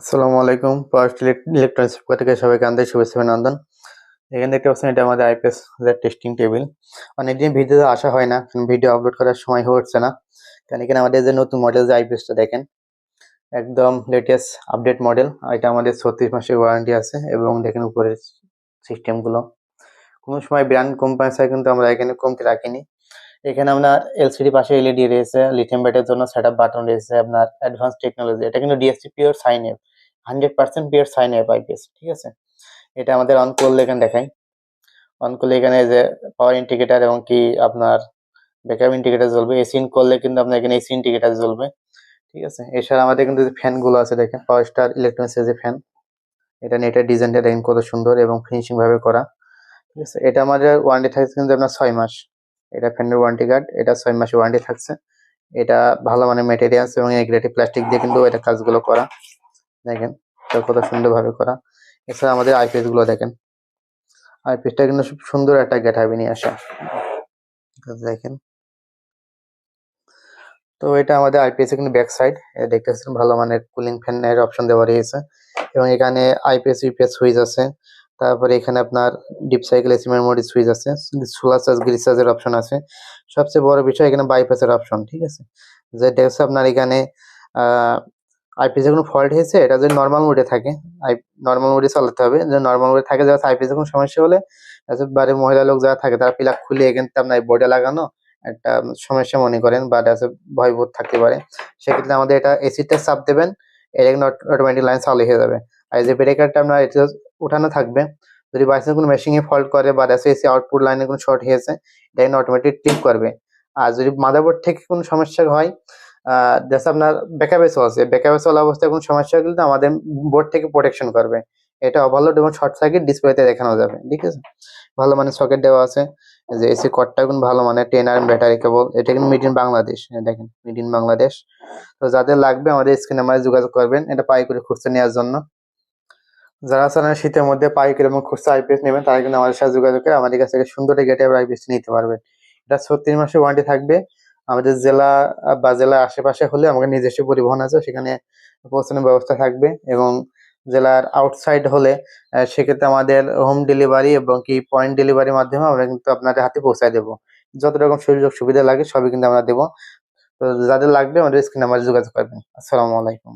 আসসালামু আলাইকুম। First electronics থেকে সবাইকে আন্তরিক শুভেচ্ছা অভিনন্দন। এখানে দেখতে পাচ্ছেন এটা আমাদের আইপিএস টেস্টিং টেবিল অনেকদিন ভিডিও আসা হয় না, কারণ ভিডিও আপলোড করার সময় উঠছে না। কারণ এখানে আমাদের যে নতুন মডেল যে আইপিএসটা দেখেন, একদম লেটেস্ট আপডেট মডেল এটা আমাদের ছত্রিশ মাসের ওয়ারেন্টি আছে এবং দেখেন উপরের সিস্টেমগুলো কোনো সময় ব্র্যান্ড কোম্পানি কিন্তু আমরা এখানে কমতে রাখিনি। এখানে আপনার এলসিডি পাশে এলইডি রয়েছে লিথিয়াম ব্যাটারির জন্য সেট আপ বাটন রয়েছে, আপনার অ্যাডভান্স টেকনোলজি এটা কিন্তু DSP pure sine app hundred percent pure sine app IPS ঠিক আছে? এটা আমাদের অন করলে এখানে দেখাই। অন করলে এখানে যে পাওয়ার ইন্ডিকেটার এবং কি আপনার ব্যাকআপ ইন্ডিকেটার জ্বলবে এসি ইন করলে কিন্তু আপনার এখানে এসি ইন্ডিকেটার জ্বলবে, ঠিক আছে? এছাড়া আমাদের কিন্তু যে ফ্যানগুলো আছে, দেখেন পাওয়ার স্টার ইলেকট্রনিক্সের যে ফ্যান এটা নেটের ডিজাইনটা দেখেন কত সুন্দর এবং ফিনিশিং ভাবে করা, ঠিক আছে? এটা আমাদের ওয়ারেন্টি থাকছে কিন্তু আপনার ছয় মাস। এটা ফ্যানের ওয়ারেন্টি কার্ড এটা ছয় মাসের ওয়ারেন্টি থাকছে। এটা ভালো মানের মেটেরিয়ালস এবং এগ্রেটিভ প্লাস্টিক দিয়ে কিন্তু এটা কাজগুলো করা। দেখেন, এটা কত সুন্দরভাবে করা। এছাড়া আমাদের আইপিএসগুলো দেখেন। আইপিএসটা কিন্তু খুব সুন্দর একটা গেটাবে নিয়ে আসা। দেখেন। তো এটা আমাদের আইপিএস এর কিন্তু ব্যাক সাইড দেখতেছেন ভালো মানের কুলিং ফ্যানের অপশন দেওয়া রয়েছে। এবং এখানে আইপিএস ইউপিএস সুইচ আছে। তারপরে এখানে আপনার deep cycle AC memory switch আছে সোলার চার্জ গ্রিস চার্জের অপশন আছে। সবচেয়ে বড় বিষয় এখানে বাইপাসের অপশন ঠিক আছে? যেটা হচ্ছে আপনার এখানে আইপিএস কোনো ফল্ট হয়েছে, এটা যদি নর্মাল মোডে থাকে আই নর্মাল মোডে চালাতে হবে। যে নর্মাল মোডে থাকে, যারা আইপিএস কোনো সমস্যা হলে বাড়ি মহিলা লোক যারা থাকে, তারা প্লাগ খুলে এখান আপনার বোর্ডে লাগানো একটা সমস্যা মনে করেন বা ভয়বোধ থাকতে পারে। সেক্ষেত্রে আমাদের এটা এসিটা চাপ দেবেন এটা কিন্তু অটোমেটিক লাইন চালু হয়ে যাবে। আর যে ব্রেকারটা আপনার, এটা উঠানো থাকবে। যদি বাইসেন্স কোনো মেশিনে ফল্ট করে বা এসি আউটপুট লাইনে কোনো শর্ট হয়েছে, এটা কিন্তু অটোমেটিক টিপ করবে। আর যদি মাদারবোর্ড থেকে কোনো সমস্যা হয় জাস্ট আপনার ব্যাকআপে চলছে ব্যাকআপে চলা অবস্থায় কোনো সমস্যা কিন্তু আমাদের বোর্ড থেকে প্রোটেকশন করবে। এটা ওভারলোড এবং শর্ট সার্কিট ডিসপ্লেতে দেখানো যাবে, ঠিক আছে? ভালো মানের সকেট দেওয়া আছে। যে এসি কটটা কিন্তু ভালো মানের টেন আর ব্যাটারি কেবল এটা কিন্তু মিড ইন বাংলাদেশ দেখেন মিড ইন বাংলাদেশ তো যাদের লাগবে আমাদের স্ক্রিনে আমাদের যোগাযোগ করবেন, এটা পাইকারি খুঁজতে নেওয়ার জন্য। যারা চান শীতের মধ্যে পাইকারি এবং খুচরা আইপিএস নেবেন, তারা কিন্তু আমাদের সাথে যোগাযোগ করে আমাদের কাছ থেকে সুন্দর গেটে আইপিএস নিতে পারবেন। এটা ছত্রিশ মাসের ওয়ারেন্টি থাকবে। আমাদের জেলা বা জেলার আশেপাশে হলে আমাদের নিজস্ব পরিবহন আছে, সেখানে পৌঁছানোর ব্যবস্থা থাকবে এবং জেলার আউটসাইড হলে সেক্ষেত্রে আমাদের হোম ডেলিভারি এবং কি পয়েন্ট ডেলিভারির মাধ্যমে আমরা কিন্তু আপনাদের হাতে পৌঁছায় দেবো। যত রকম সুযোগ সুবিধা লাগে সবই কিন্তু আমরা দেবো। তো যাদের লাগবে আমাদের স্ক্রিনে আমাদের যোগাযোগ করবেন। আসসালামু আলাইকুম।